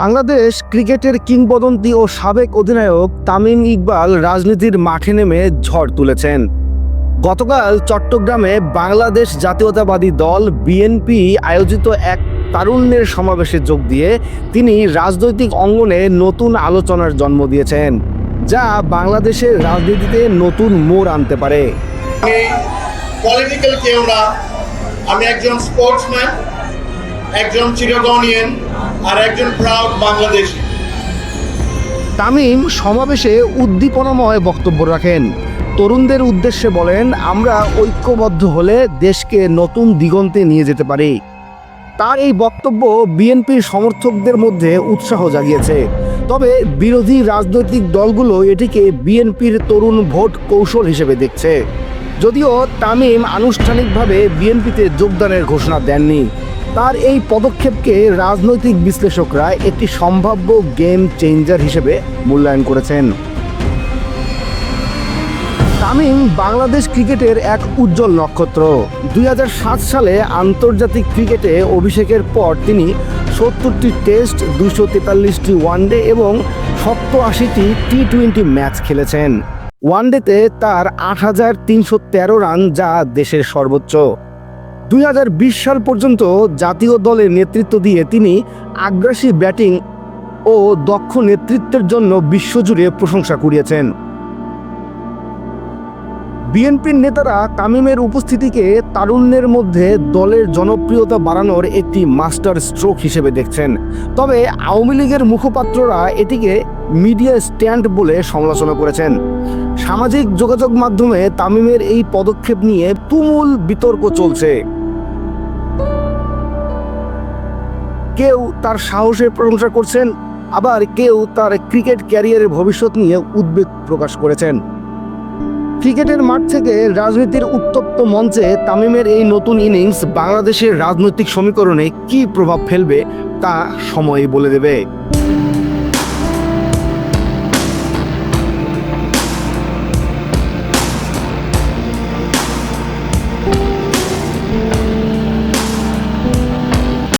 বাংলাদেশ ক্রিকেটের কিংবদন্তি ও সাবেক অধিনায়ক তামিম ইকবাল রাজনীতির মাঠে নেমে ঝড় তুলেছেন। গতকাল চট্টগ্রামে বাংলাদেশ জাতীয়তাবাদী দল বিএনপি আয়োজিত এক তারুণ্যের সমাবেশে যোগ দিয়ে তিনি রাজনৈতিক অঙ্গনে নতুন আলোচনার জন্ম দিয়েছেন, যা বাংলাদেশের রাজনীতিতে নতুন মোড় আনতে পারে। আমি একজন স্পোর্টসম্যান একজন চিরগনিয়ান আর একজন প্রাউড বাংলাদেশি। তামিম সমাবেশে উদ্দীপনাময় বক্তব্য রাখেন। তরুণদের উদ্দেশ্যে বলেন, আমরা ঐক্যবদ্ধ হলে দেশকে নতুন দিগন্তে নিয়ে যেতে পারি। তার এই বক্তব্য বিএনপির সমর্থকদের মধ্যে উৎসাহ জাগিয়েছে। তবে বিরোধী রাজনৈতিক দলগুলো এটিকে বিএনপির তরুণ ভোট কৌশল হিসেবে দেখছে। যদিও তামিম আনুষ্ঠানিকভাবে বিএনপিতে যোগদানের ঘোষণা দেননি। তার এই পদক্ষেপকে রাজনৈতিক বিশ্লেষকরা একটি সম্ভাব্য গেম চেঞ্জার হিসেবে মূল্যায়ন করেছেন। তামিম বাংলাদেশ ক্রিকেটের এক উজ্জ্বল নক্ষত্র। দুই হাজার সাত সালে আন্তর্জাতিক ক্রিকেটে অভিষেকের পর তিনি সত্তরটি টেস্ট দুশো তেতাল্লিশটি ওয়ানডে এবং সপ্তআশিটি টি টোয়েন্টি ম্যাচ খেলেছেন। ওয়ানডেতে তার আট হাজার তিনশো তেরো রান যা দেশের সর্বোচ্চ। দুই হাজার বিশ সাল পর্যন্ত জাতীয় দলের নেতৃত্ব দিয়ে তিনি আগ্রাসী ব্যাটিং ও দক্ষ নেতৃত্বের জন্য বিশ্বজুড়ে প্রশংসা কুড়িয়েছেন। বিএনপির নেতারা তামিমের উপস্থিতিকে তারুণ্যের মধ্যে দলের জনপ্রিয়তা বাড়ানোর একটি মাস্টার স্ট্রোক হিসেবে দেখছেন। তবে আওয়ামী লীগের মুখপাত্ররা এটিকে মিডিয়া স্ট্যান্ড বলে সমালোচনা করেছেন। সামাজিক যোগাযোগ মাধ্যমে তামিমের এই পদক্ষেপ নিয়ে তুমুল বিতর্ক চলছে। কেউ তার সাহসের প্রশংসা করছেন, আবার কেউ তার ক্রিকেট ক্যারিয়ারের ভবিষ্যৎ নিয়ে উদ্বেগ প্রকাশ করেছেন। ক্রিকেটের মাঠ থেকে রাজনীতির উত্তপ্ত মঞ্চে তামিমের এই নতুন ইনিংস বাংলাদেশের রাজনৈতিক সমীকরণে কি প্রভাব ফেলবে তা সময় বলে দেবে।